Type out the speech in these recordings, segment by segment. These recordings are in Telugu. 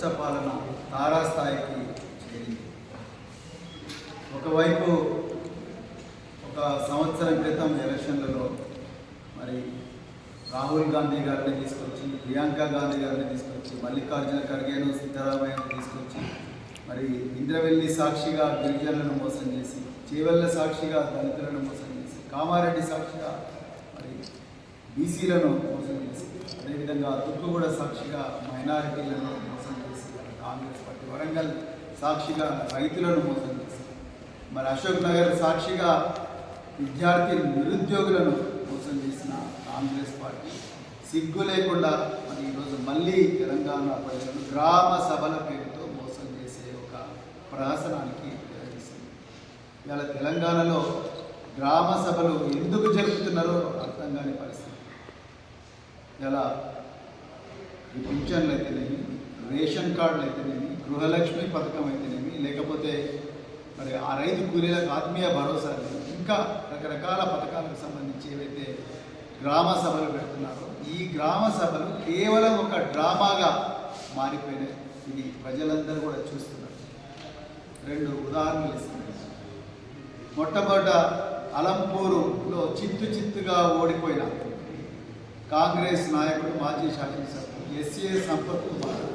దుష్ట పాలన తారాస్థాయికి చేరింది. ఒకవైపు ఒక సంవత్సరం క్రితం ఎలక్షన్లలో మరి రాహుల్ గాంధీ గారిని తీసుకొచ్చి ప్రియాంక గాంధీ గారిని తీసుకొచ్చి మల్లికార్జున ఖర్గేను సిద్ధరామయ్యను తీసుకొచ్చి మరి ఇంద్రవెల్లి సాక్షిగా గిరిజనులను మోసం చేసి చేవెళ్ళ సాక్షిగా దళితులను మోసం చేసి కామారెడ్డి సాక్షిగా మరి బీసీలను మోసం చేసి అదేవిధంగా తుక్కుగూడ సాక్షిగా మైనారిటీలను కాంగ్రెస్ పార్టీ వరంగల్ సాక్షిగా రైతులను మోసం చేసింది. మరి అశోక్ నగర్ సాక్షిగా విద్యార్థి నిరుద్యోగులను మోసం చేసిన కాంగ్రెస్ పార్టీ సిగ్గు లేకుండా మరి ఈరోజు మళ్ళీ తెలంగాణ ప్రజలను గ్రామ సభల పేరుతో మోసం చేసే ఒక ప్రహసనానికి ప్రయత్నిస్తుంది ఇవాళ తెలంగాణలో గ్రామ సభలు ఎందుకు జరుపుతున్నారో అర్థం కాని పరిస్థితి. ఇలా ఈ పింఛన్లు అయితేనేమి రేషన్ కార్డులు అయితేనేమి గృహలక్ష్మి పథకం అయితేనేమి లేకపోతే మరి ఆ రైతు కూలీలకు ఆత్మీయ భరోసా ఇంకా రకరకాల పథకాలకు సంబంధించి ఏవైతే గ్రామ సభలు పెడుతున్నారో ఈ గ్రామ సభలు కేవలం ఒక డ్రామాగా మారిపోయినాయి. ఇది ప్రజలందరూ కూడా చూస్తున్నారు. రెండు ఉదాహరణలు ఇస్తున్నాయి. మొట్టమొదట అలంపూరులో చిత్తు చిత్తుగా ఓడిపోయిన కాంగ్రెస్ నాయకుడు మాజీ శాసనసభ్యుడు ఎస్ఏ సంపత్ కుమార్.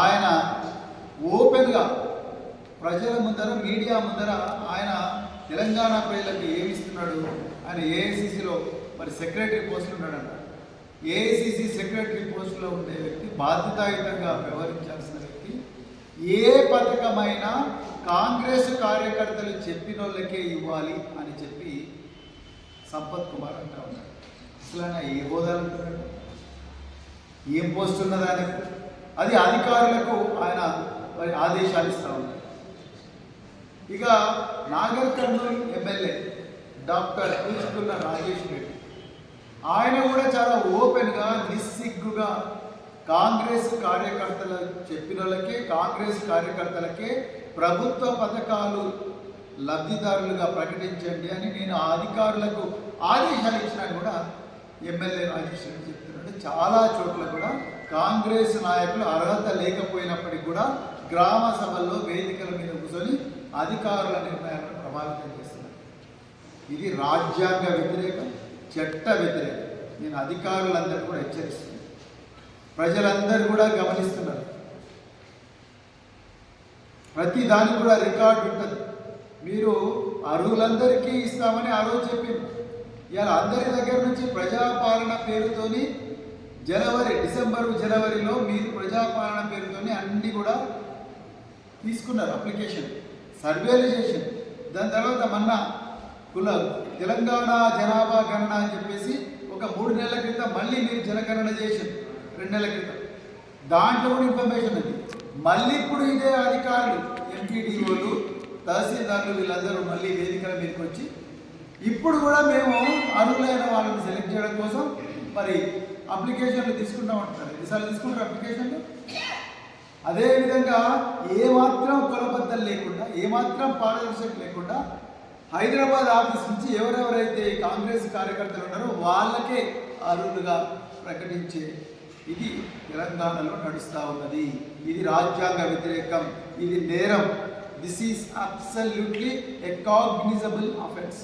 ఆయన ఓపెన్గా ప్రజల ముందర మీడియా ముందర ఆయన తెలంగాణ ప్రజలకు ఏమిస్తున్నాడు? ఆయన ఏఐసిసిలో మరి సెక్రటరీ పోస్టులు ఉన్నాడంట. ఏఐసిసి సెక్రటరీ పోస్టులో ఉండే వ్యక్తి బాధ్యతాయుతంగా వ్యవహరించాల్సిన వ్యక్తి. ఏ పథకమైనా కాంగ్రెస్ కార్యకర్తలు చెప్పిన వాళ్ళకే ఇవ్వాలి అని చెప్పి సంపత్ కుమార్ అంటా ఉన్నాడు. అసలు ఆయన ఏ హోదాలు ఉంటున్నాడు ఏం పోస్ట్ ఉన్నదానికి అది అధికారులకు ఆయన మరి ఆదేశాలు ఇస్తా ఇక నాగర్ కర్నూలు ఎమ్మెల్యే డాక్టర్ కూచుకున్న రాజేష్ రెడ్డి. ఆయన కూడా చాలా ఓపెన్గా నిస్సిగ్గుగా కాంగ్రెస్ కార్యకర్తల చెప్పిన వాళ్ళకే కాంగ్రెస్ కార్యకర్తలకే ప్రభుత్వ పథకాలు లబ్ధిదారులుగా ప్రకటించండి అని నేను అధికారులకు ఆదేశాలు ఇచ్చినా కూడా ఎమ్మెల్యే రాజేష్ రెడ్డి అంటే చాలా చోట్ల కూడా కాంగ్రెస్ నాయకులు అర్హత లేకపోయినప్పటికీ కూడా గ్రామ సభల్లో వేదికల మీద కూర్చొని అధికారుల నిర్ణయాలను ప్రభావితం చేస్తున్నారు. ఇది రాజ్యాంగ వ్యతిరేకం చట్ట వ్యతిరేకం. నేను అధికారులందరూ కూడా హెచ్చరిస్తున్నాను. ప్రజలందరూ కూడా గమనిస్తున్నారు. ప్రతి దానికి కూడా రికార్డు ఉంటుంది. మీరు అర్హులందరికీ ఇస్తామని ఆ రోజు చెప్పింది. ఇవాళ అందరి దగ్గర నుంచి ప్రజాపాలన పేరుతోని జనవరి డిసెంబర్ జనవరిలో మీరు ప్రజాపాలన పేరుతోని అన్ని కూడా తీసుకున్నారు అప్లికేషన్ సర్వేలు చేసింది దాని తర్వాత మొన్న కుల తెలంగాణ జనాభా గణన అని చెప్పేసి ఒక మూడు నెలల క్రితం మళ్ళీ మీరు జనగణన చేసింది రెండు నెలల క్రితం. దాంట్లో కూడా ఇన్ఫర్మేషన్ ఉంది. మళ్ళీ ఇప్పుడు ఇదే అధికారులు ఎంపీడీఓలు తహసీల్దార్లు వీళ్ళందరూ మళ్ళీ వేదికల మీదకి వచ్చి ఇప్పుడు కూడా మేము అర్హులైన వాళ్ళని సెలెక్ట్ చేయడం కోసం మరి అప్లికేషన్లు తీసుకుంటాం అంటున్నారు. ఎన్నిసార్లు తీసుకుంటారు అప్లికేషన్లు? అదేవిధంగా ఏమాత్రం కొలబద్దలు లేకుండా ఏమాత్రం పారదర్శకం లేకుండా హైదరాబాద్ ఆఫీస్ నుంచి ఎవరెవరైతే కాంగ్రెస్ కార్యకర్తలు ఉన్నారో వాళ్ళకే అర్హులుగా ప్రకటించే ఇది తెలంగాణలో నడుస్తూ ఉన్నది. ఇది రాజ్యాంగ వ్యతిరేకం. ఇది నేరం. This is absolutely a cognizable offence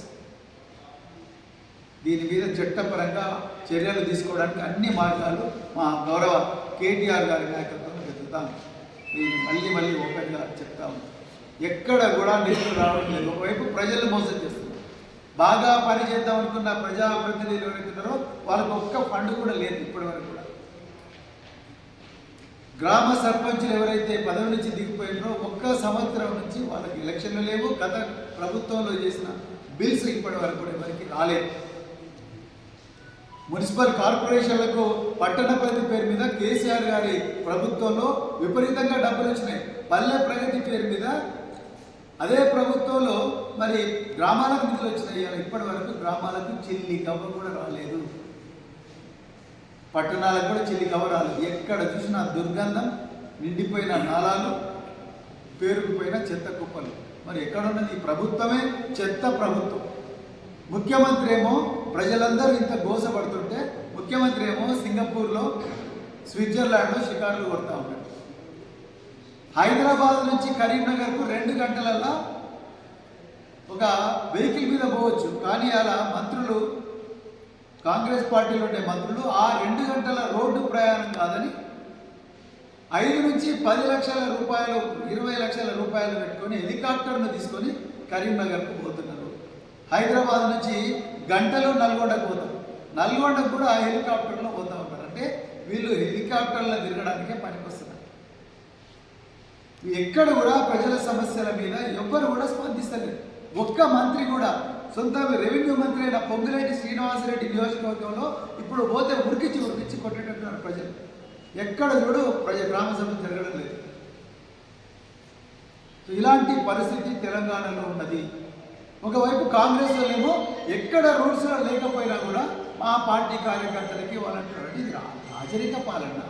దీని మీద చట్టపరంగా చర్యలు తీసుకోవడానికి అన్ని మార్గాలు మా గౌరవ కేటీఆర్ గారి నాయకత్వంలో వెతుకుతాం నేను మళ్ళీ మళ్ళీ ఓపెన్గా చెప్తాము ఎక్కడ కూడా నిధులు రావడం లేదు. ఒకవైపు ప్రజలు మోసం చేస్తున్నారు. బాగా పని చేద్దాం అనుకున్న ప్రజాప్రతినిధులు ఎవరైతున్నారో వాళ్ళకి ఒక్క ఫండ్ కూడా లేదు ఇప్పటి వరకు కూడా. గ్రామ సర్పంచులు ఎవరైతే పదవి నుంచి దిగిపోయినారో ఒక్క సంవత్సరం నుంచి వాళ్ళకి ఎలక్షన్లు లేవు. గత ప్రభుత్వంలో చేసిన బిల్స్ ఇప్పటి వరకు కూడా ఎవరికి రాలేదు. మున్సిపల్ కార్పొరేషన్లకు పట్టణ ప్రగతి పేరు మీద కేసీఆర్ గారి ప్రభుత్వంలో విపరీతంగా డబ్బులు వచ్చినాయి. పల్లె ప్రగతి పేరు మీద అదే ప్రభుత్వంలో మరి గ్రామాలకు నిధులు వచ్చినాయి. ఇప్పటి వరకు గ్రామాలకు చిల్లి కవ్వ కూడా రాలేదు. పట్టణాలకు కూడా చిల్లి కవ్వ రాలేదు. ఎక్కడ చూసినా దుర్గంధం నిండిపోయిన నాళాలు పేరుకుపోయిన చెత్త కుప్పలు. మరి ఎక్కడున్నది ఈ ప్రభుత్వమే చెత్త ప్రభుత్వం. ముఖ్యమంత్రి ఏమో ప్రజలందరూ ఇంత గోసపడుతుంటే ముఖ్యమంత్రి ఏమో సింగపూర్లో స్విట్జర్లాండ్లో షికారులు కొడతా ఉన్నాడు. హైదరాబాద్ నుంచి కరీంనగర్కు రెండు గంటలల్లో ఒక వెహికల్ మీద పోవచ్చు. కానీ అలా మంత్రులు కాంగ్రెస్ పార్టీలో ఉండే మంత్రులు ఆ రెండు గంటల రోడ్డు ప్రయాణం కాదని ఐదు నుంచి పది లక్షల రూపాయలు ఇరవై లక్షల రూపాయలు పెట్టుకొని హెలికాప్టర్ను తీసుకొని కరీంనగర్కు పోతారు హైదరాబాద్ నుంచి గంటలో నల్గొండకు పోతారు నల్గొండకు కూడా ఆ హెలికాప్టర్లో పోతా ఉంటారు అంటే వీళ్ళు హెలికాప్టర్లో తిరగడానికే పనికొస్తున్నారు. ఎక్కడ కూడా ప్రజల సమస్యల మీద ఎవ్వరు కూడా స్పందిస్తలేరు ఒక్క మంత్రి కూడా సొంత రెవెన్యూ మంత్రి అయిన పొంగిరెడ్డి శ్రీనివాసరెడ్డి నియోజకవర్గంలో ఇప్పుడు పోతే ఉరికిచ్చి ఉరికిచ్చి కొట్టేటట్టున్నారు ప్రజలు. ఎక్కడ చూడు ప్రజ గ్రామ సభ జరగడం లేదు. ఇలాంటి పరిస్థితి తెలంగాణలో ఉన్నది. ఒకవైపు కాంగ్రెస్ వాళ్ళేమో ఎక్కడ రూల్స్ లేకపోయినా కూడా ఆ పార్టీ కార్యకర్తలకి వాళ్ళంటారంటే ఇది రాజరిక పాలన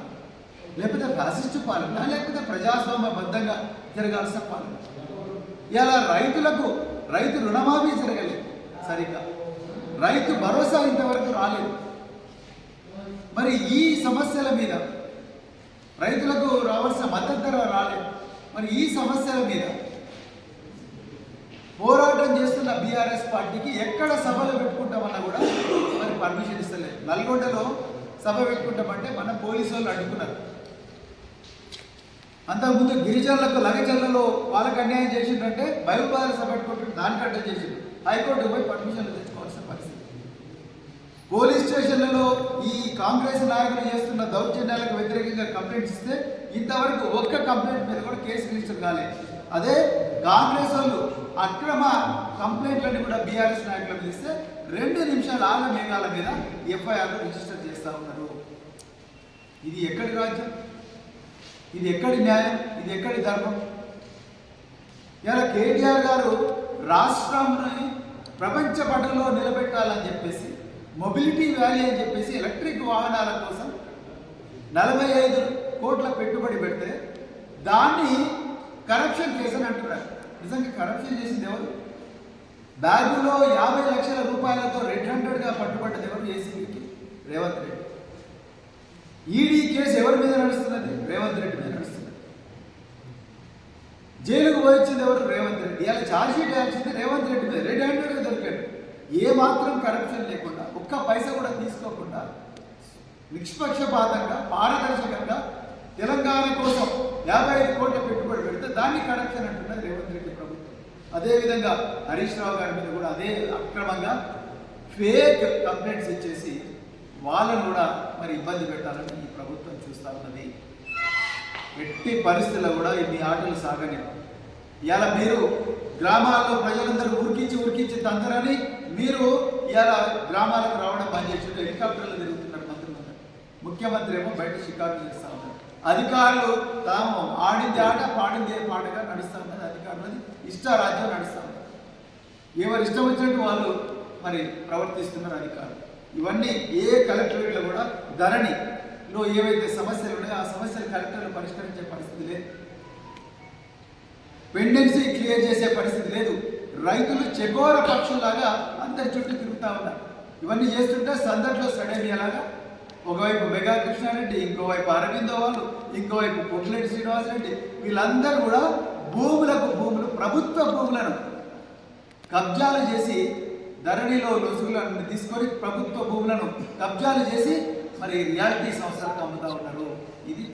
లేకపోతే ఫ్యాసిస్టు పాలన లేకపోతే ప్రజాస్వామ్యబద్ధంగా జరగాల్సిన పాలన. ఇలా రైతులకు రైతు రుణమాఫీ జరగలేదు సరిగ్గా. రైతు భరోసా ఇంతవరకు రాలేదు. మరి ఈ సమస్యల మీద రైతులకు రావాల్సిన మద్దతు ధర రాలేదు. మరి ఈ సమస్యల మీద పోరాటం చేస్తున్న బీఆర్ఎస్ పార్టీకి ఎక్కడ సభలు పెట్టుకుంటామన్నా కూడా మరి పర్మిషన్ ఇస్తలేదు. నల్గొండలో సభ పెట్టుకుంటామంటే మన పోలీసు వాళ్ళు అడ్డుకున్నారు. అంతకుముందు గిరిజనులకు లగజనులలో వాళ్ళకి అన్యాయం చేసిందంటే బయోబాధ సభ పెట్టుకుంటే దానికంటే చేసిండు హైకోర్టు పోయి పర్మిషన్లు తెచ్చుకోవాల్సిన పరిస్థితి. పోలీస్ స్టేషన్లలో ఈ కాంగ్రెస్ నాయకులు చేస్తున్న దౌర్జన్యాలకు వ్యతిరేకంగా కంప్లైంట్స్ ఇస్తే ఇంతవరకు ఒక్క కంప్లైంట్ మీద కూడా కేసు రిజిస్టర్ కాలేదు. అదే కాంగ్రెస్ వాళ్ళు అక్రమ కంప్లైంట్లన్నీ కూడా బీఆర్ఎస్ నాయకుల మీద ఇస్తే రెండు నిమిషాలు ఆగ మేఘాల మీద ఎఫ్ఐఆర్లు రిజిస్టర్ చేస్తూ ఉన్నారు. ఇది ఎక్కడి రాజ్యం? ఇది ఎక్కడి న్యాయం? ఇది ఎక్కడి ధర్మం? ఇలా కేటీఆర్ గారు రాష్ట్రాన్ని ప్రపంచ పటంలో నిలబెట్టాలని చెప్పేసి మొబిలిటీ వ్యాలీ అని చెప్పేసి ఎలక్ట్రిక్ వాహనాల కోసం నలభై ఐదు కోట్ల పెట్టుబడి పెడితే దాన్ని కరప్షన్ కేసు అని అంటున్నారు. నిజంగా కరప్షన్ చేసింది ఎవరు? బ్యాగులో యాభై లక్షల రూపాయలతో రెడ్ హండ్రెడ్గా పట్టుబడ్డది ఎవరు? ఏసీబీకి రేవంత్ రెడ్డి. ఈడీ కేసు ఎవరి మీద నడుస్తున్నది? రేవంత్ రెడ్డి మీద నడుస్తున్నది. జైలుకు పోయించింది ఎవరు? రేవంత్ రెడ్డి. ఇలా ఛార్జ్షీట్ వేయాల్సింది రేవంత్ రెడ్డి మీద. రెడ్ హ్యాండెడ్గా దొరికాడు. ఏ మాత్రం కరప్షన్ లేకుండా ఒక్క పైసా కూడా తీసుకోకుండా నిష్పక్షపాతంగా పారదర్శకంగా తెలంగాణ కోసం యాభై ఐదు కోట్ల దాన్ని కరప్షన్ అంటున్నది రేవంత్ రెడ్డి ప్రభుత్వం. అదేవిధంగా హరీష్ రావు గారి మీద కూడా అదే అక్రమంగా ఫేక్ కంప్లైంట్స్ ఇచ్చేసి వాళ్ళను కూడా మరి ఇబ్బంది పెట్టాలని ఈ ప్రభుత్వం చూస్తా ఉన్నది. ఎట్టి పరిస్థితుల్లో కూడా ఇన్ని ఆటలు సాగని. ఇలా మీరు గ్రామాల్లో ప్రజలందరూ ఉరికించి ఉరికించి తందరని మీరు ఇవాళ గ్రామాలకు రావడం బంద్ హెలికాప్టర్లు తిరుగుతున్నారు మంత్రులు ముఖ్యమంత్రి ఏమో బయట షికారు చేస్తా ఉన్నారు. అధికారులు తాము ఆడింది ఆట పాడింది పాటగా నడుస్తూ ఉన్నది అధికారులు ఇష్టారాజ్యం నడుస్తూ ఉన్నారు ఎవరు ఇష్టం వచ్చినట్టు వాళ్ళు మరి ప్రవర్తిస్తున్నారు అధికారులు. ఇవన్నీ ఏ కలెక్టరేట్లో కూడా ధరణిలో ఏవైతే సమస్యలు ఉన్నాయో ఆ సమస్యలు కలెక్టర్లు పరిష్కరించే పరిస్థితి లేదు. పెండెన్సీ క్లియర్ చేసే పరిస్థితి లేదు. రైతులు చెగోర పక్షులాగా అందరి చుట్టూ తిరుగుతూ ఉన్నారు. ఇవన్నీ చేస్తుంటే సందట్లో సడేమియాలాగా ఒకవైపు మెగా కృష్ణారెడ్డి ఇంకోవైపు అరవింద వాళ్ళు ఇంకోవైపు పొట్లెడ్డి శ్రీనివాసరెడ్డి వీళ్ళందరూ కూడా భూములకు భూములు ప్రభుత్వ భూములను కబ్జాలు చేసి ధరణిలో లొసుగులను తీసుకొని ప్రభుత్వ భూములను కబ్జాలు చేసి మరి రియాలిటీ సంస్థలకు అమ్ముతా ఉన్నారు. ఇది